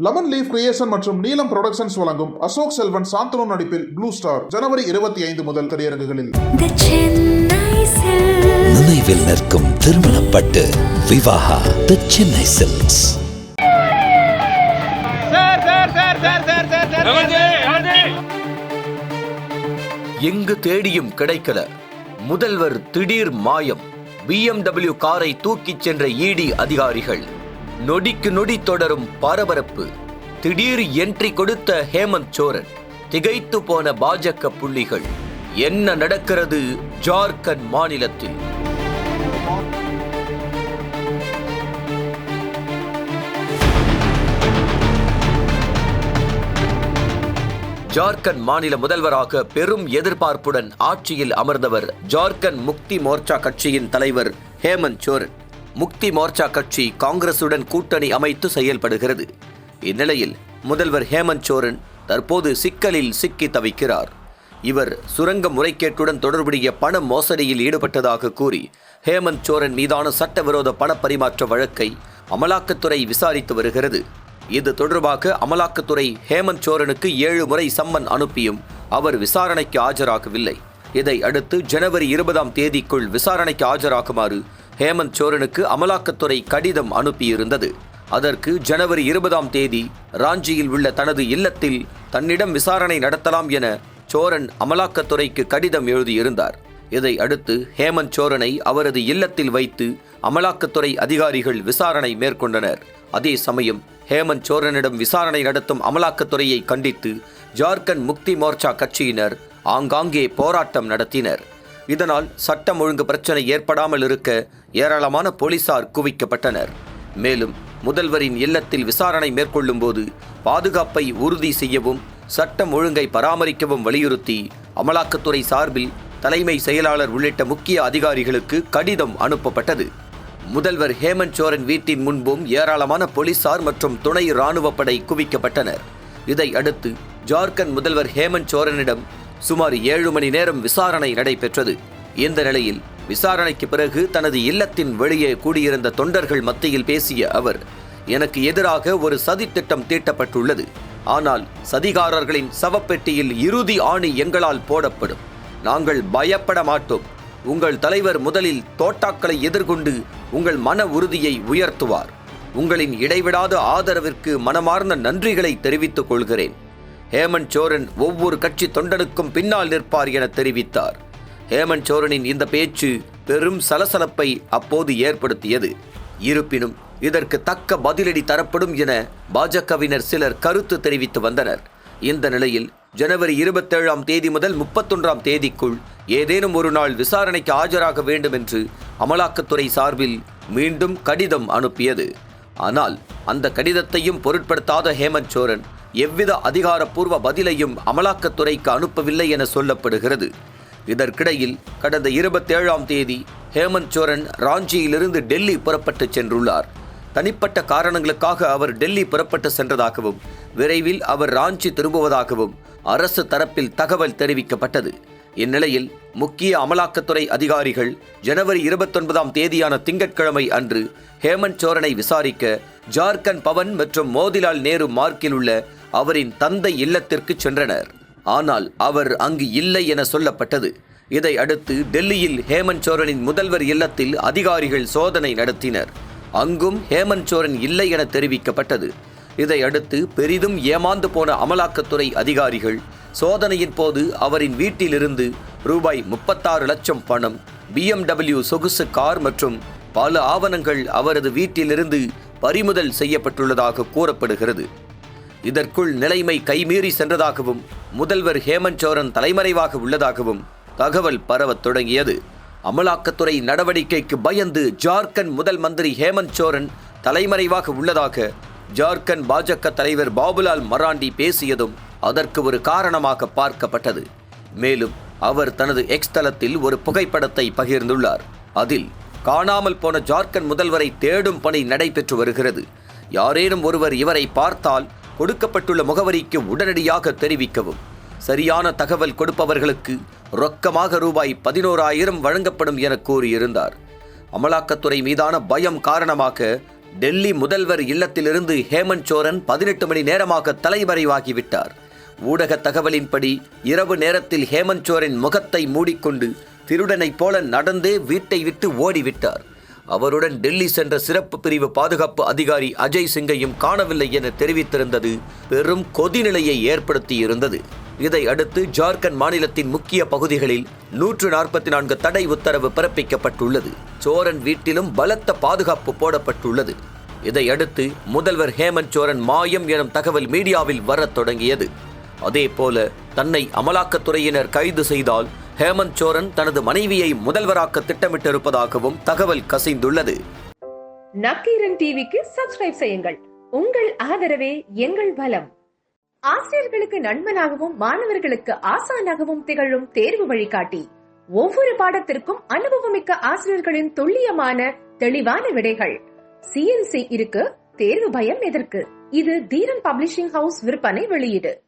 Lemon leaf creation மற்றும் நீலம் productions வழங்கும் அசோக் செல்வன் சாந்தனு நடிப்பில் ப்ளூ ஸ்டார் ஜனவரி இருபத்தி ஐந்து முதல் திரையரங்குகளில். நினைவில் நிற்கும் திருமணப்பட்டு Vivaha the Chennai silks sir sir sir sir sir sir sir அமர்ஜி, அமர்ஜி. எங்கு தேடியும் கிடைக்கல. முதல்வர் திடீர் மாயம். பிஎம்டபிள்யூ காரை தூக்கிச் சென்ற இடி அதிகாரிகள். நொடிக்கு நொடி தொடரும் பரபரப்பு. திடீர் என்ட்ரி கொடுத்த ஹேமந்த் சோரன் திகைத்து போன பாஜக புள்ளிகள். என்ன நடக்கிறது ஜார்க்கண்ட் மாநிலத்தில்? ஜார்க்கண்ட் மாநில முதல்வராக பெரும் எதிர்பார்ப்புடன் ஆட்சியில் அமர்ந்தவர் ஜார்க்கண்ட் முக்தி மோர்ச்சா கட்சியின் தலைவர் ஹேமந்த் சோரன். முக்தி மோர்ச்சா கட்சி காங்கிரசுடன் கூட்டணி அமைத்து செயல்படுகிறது. இந்நிலையில் முதல்வர் ஹேமந்த் சோரன் தற்போது சிக்கலில் சிக்கி தவிக்கிறார். இவர் சுரங்க முறைகேட்டுடன் தொடர்புடைய பண மோசடியில் ஈடுபட்டதாக கூறி ஹேமந்த் சோரன் மீதான சட்டவிரோத பண பரிமாற்ற வழக்கை அமலாக்கத்துறை விசாரித்து வருகிறது. இது தொடர்பாக அமலாக்கத்துறை ஹேமந்த் சோரனுக்கு ஏழு முறை சம்மன் அனுப்பியும் அவர் விசாரணைக்கு ஆஜராகவில்லை. இதை அடுத்து ஜனவரி இருபதாம் தேதிக்குள் விசாரணைக்கு ஆஜராகுமாறு ஹேமந்த் சோரனுக்கு அமலாக்கத்துறை கடிதம் அனுப்பியிருந்தது. அதற்கு ஜனவரி இருபதாம் தேதி ராஞ்சியில் உள்ள தனது இல்லத்தில் தன்னிடம் விசாரணை நடத்தலாம் என சோரன் அமலாக்கத்துறைக்கு கடிதம் எழுதியிருந்தார். இதை அடுத்து ஹேமந்த் சோரனை அவரது இல்லத்தில் வைத்து அமலாக்கத்துறை அதிகாரிகள் விசாரணை மேற்கொண்டனர். அதே சமயம் ஹேமந்த் சோரனிடம் விசாரணை நடத்தும் அமலாக்கத்துறையை கண்டித்து ஜார்க்கண்ட் முக்தி மோர்ச்சா கட்சியினர் ஆங்காங்கே போராட்டம் நடத்தினர். இதனால் சட்டம் ஒழுங்கு பிரச்சனை ஏற்படாமல் இருக்க ஏராளமான போலீசார் குவிக்கப்பட்டனர். மேலும் முதல்வரின் இல்லத்தில் விசாரணை மேற்கொள்ளும் போது பாதுகாப்பை உறுதி செய்யவும் சட்டம் ஒழுங்கை பராமரிக்கவும் வலியுறுத்தி அமலாக்கத்துறை சார்பில் தலைமை செயலாளர் உள்ளிட்ட முக்கிய அதிகாரிகளுக்கு கடிதம் அனுப்பப்பட்டது. முதல்வர் ஹேமந்த் சோரன் வீட்டின் முன்பும் ஏராளமான போலீசார் மற்றும் துணை இராணுவப்படை குவிக்கப்பட்டனர். இதை அடுத்து ஜார்க்கண்ட் முதல்வர் ஹேமந்த் சோரனிடம் சுமார் ஏழு மணி நேரம் விசாரணை நடைபெற்றது. இந்த நிலையில் விசாரணைக்கு பிறகு தனது இல்லத்தின் வெளியே கூடியிருந்த தொண்டர்கள் மத்தியில் பேசிய அவர் எனக்கு எதிராக ஒரு சதி திட்டம் தீட்டப்பட்டுள்ளது. ஆனால் சதிகாரர்களின் சவப்பெட்டியில் இறுதி ஆணி எங்களால் போடப்படும். நாங்கள் பயப்பட மாட்டோம். உங்கள் தலைவர் முதலில் தோட்டாக்களை எதிர்கொண்டு உங்கள் மன உறுதியை உயர்த்துவார். உங்களின் இடைவிடாத ஆதரவிற்கு மனமார்ந்த நன்றிகளை தெரிவித்துக் கொள்கிறேன். ஹேமந்த் சோரன் ஒவ்வொரு கட்சி தொண்டனுக்கும் பின்னால் நிற்பார் என தெரிவித்தார். ஹேமந்த் சோரனின் இந்த பேச்சு பெரும் சலசலப்பை அப்போது ஏற்படுத்தியது. இருப்பினும் இதற்கு தக்க பதிலடி தரப்படும் என பாஜகவினர் சிலர் கருத்து தெரிவித்து வந்தனர். இந்த நிலையில் ஜனவரி இருபத்தேழாம் தேதி முதல் முப்பத்தொன்றாம் தேதிக்குள் ஏதேனும் ஒரு நாள் விசாரணைக்கு ஆஜராக வேண்டும் என்று அமலாக்கத்துறை சார்பில் மீண்டும் கடிதம் அனுப்பியது. ஆனால் அந்த கடிதத்தையும் பொருட்படுத்தாத ஹேமந்த் சோரன் எவ்வித அதிகாரப்பூர்வ பதிலையும் அமலாக்கத்துறைக்கு அனுப்பவில்லை என சொல்லப்படுகிறது. இதற்கிடையில் கடந்த இருபத்தேழாம் தேதி ஹேமந்த் சோரன் ராஞ்சியிலிருந்து டெல்லி புறப்பட்டு சென்றுள்ளார். தனிப்பட்ட காரணங்களுக்காக அவர் டெல்லி புறப்பட்டு சென்றதாகவும் விரைவில் அவர் ராஞ்சி திரும்புவதாகவும் அரசு தரப்பில் தகவல் தெரிவிக்கப்பட்டது. இந்நிலையில் முக்கிய அமலாக்கத்துறை அதிகாரிகள் ஜனவரி இருபத்தொன்பதாம் தேதியான திங்கட்கிழமை அன்று ஹேமந்த் சோரனை விசாரிக்க ஜார்க்கண்ட் பவன் மற்றும் மோதிலால் நேரு மார்க்கில் உள்ள அவரின் தந்தை இல்லத்திற்கு சென்றனர். ஆனால் அவர் அங்கு இல்லை என சொல்லப்பட்டது. இதை அடுத்து டெல்லியில் ஹேமந்த் சோரனின் முதல்வர் இல்லத்தில் அதிகாரிகள் சோதனை நடத்தினர். அங்கும் ஹேமந்த் சோரன் இல்லை என தெரிவிக்கப்பட்டது. இதை அடுத்து பெரிதும் ஏமாந்து போன அமலாக்கத்துறை அதிகாரிகள் சோதனையின் போது அவரின் வீட்டிலிருந்து ரூபாய் முப்பத்தாறு லட்சம் பணம் பிஎம்டபிள்யூ சொகுசு கார் மற்றும் பல ஆவணங்கள் அவரது வீட்டிலிருந்து பறிமுதல் செய்யப்பட்டுள்ளதாக கூறப்படுகிறது. இதற்குள் நிலைமை கைமீறி சென்றதாகவும் முதல்வர் ஹேமந்த் சோரன் தலைமறைவாக உள்ளதாகவும் தகவல் பரவத் தொடங்கியது. அமலாக்கத்துறை நடவடிக்கைக்கு பயந்து ஜார்க்கண்ட் முதல் மந்திரி ஹேமந்த் சோரன் தலைமறைவாக உள்ளதாக ஜார்க்கண்ட் பாஜக தலைவர் பாபுலால் மராண்டி பேசியதும் அதற்கு ஒரு காரணமாக பார்க்கப்பட்டது. மேலும் அவர் தனது எக்ஸ் தளத்தில் ஒரு புகைப்படத்தை பகிர்ந்துள்ளார். அதில் காணாமல் போன ஜார்க்கண்ட் முதல்வரை தேடும் பணி நடைபெற்று வருகிறது. யாரேனும் ஒருவர் இவரை பார்த்தால் கொடுக்கப்பட்டுள்ள முகவரிக்கு உடனடியாக தெரிவிக்கவும். சரியான தகவல் கொடுப்பவர்களுக்கு ரொக்கமாக ரூபாய் பதினோராயிரம் வழங்கப்படும் என கூறியிருந்தார். அமலாக்கத்துறை மீதான பயம் காரணமாக டெல்லி முதல்வர் இல்லத்திலிருந்து ஹேமந்த் சோரன் பதினெட்டு மணி நேரமாக தலைமறைவாகிவிட்டார் ஊடக தகவலின்படி இரவு நேரத்தில் ஹேமந்த் சோரன் முகத்தை மூடிக்கொண்டு திருடனைப் போல நடந்தே வீட்டை விட்டு ஓடிவிட்டார். அவருடன் டெல்லி சென்ற சிறப்பு பிரிவு பாதுகாப்பு அதிகாரி அஜய் சிங்கையும் காணவில்லை என தெரிவித்திருந்தது. பெரும் கொதிநிலையை ஏற்படுத்தியிருந்தது. இதை அடுத்து ஜார்க்கண்ட் மாநிலத்தின் முக்கிய பகுதிகளில் நூற்று நாற்பத்தி நான்கு தடை உத்தரவு பிறப்பிக்கப்பட்டுள்ளது. சோரன் வீட்டிலும் பலத்த பாதுகாப்பு போடப்பட்டுள்ளது. இதையடுத்து முதல்வர் ஹேமந்த் சோரன் மாயம் எனும் தகவல் மீடியாவில் வரத் தொடங்கியது. அதேபோல தன்னை அமலாக்கத்துறையினர் கைது செய்தால் ஹேமந்த் சோரன் தனது மனைவியை முதல்வராக்க திட்டமிட்டிருப்பதாகவும் தகவல் கசிந்துள்ளது. நக்கீரன் டிவிக்கு சப்ஸ்கிரைப் செய்யுங்கள். உங்கள் ஆதரவே எங்கள் பலம். ஆசிரியர்களுக்கு நண்பனாகவும் மாணவர்களுக்கு ஆசானாகவும் திகழும் தேர்வு வழிகாட்டி. ஒவ்வொரு பாடத்திற்கும் அனுபவமிக்க ஆசிரியர்களின் துல்லியமான தெளிவான விடைகள். சிஎன்சி இருக்கு தேர்வு பயம் எதற்கு? இது தீரன் பப்ளிஷிங் ஹவுஸ் விற்பனை வெளியீடு.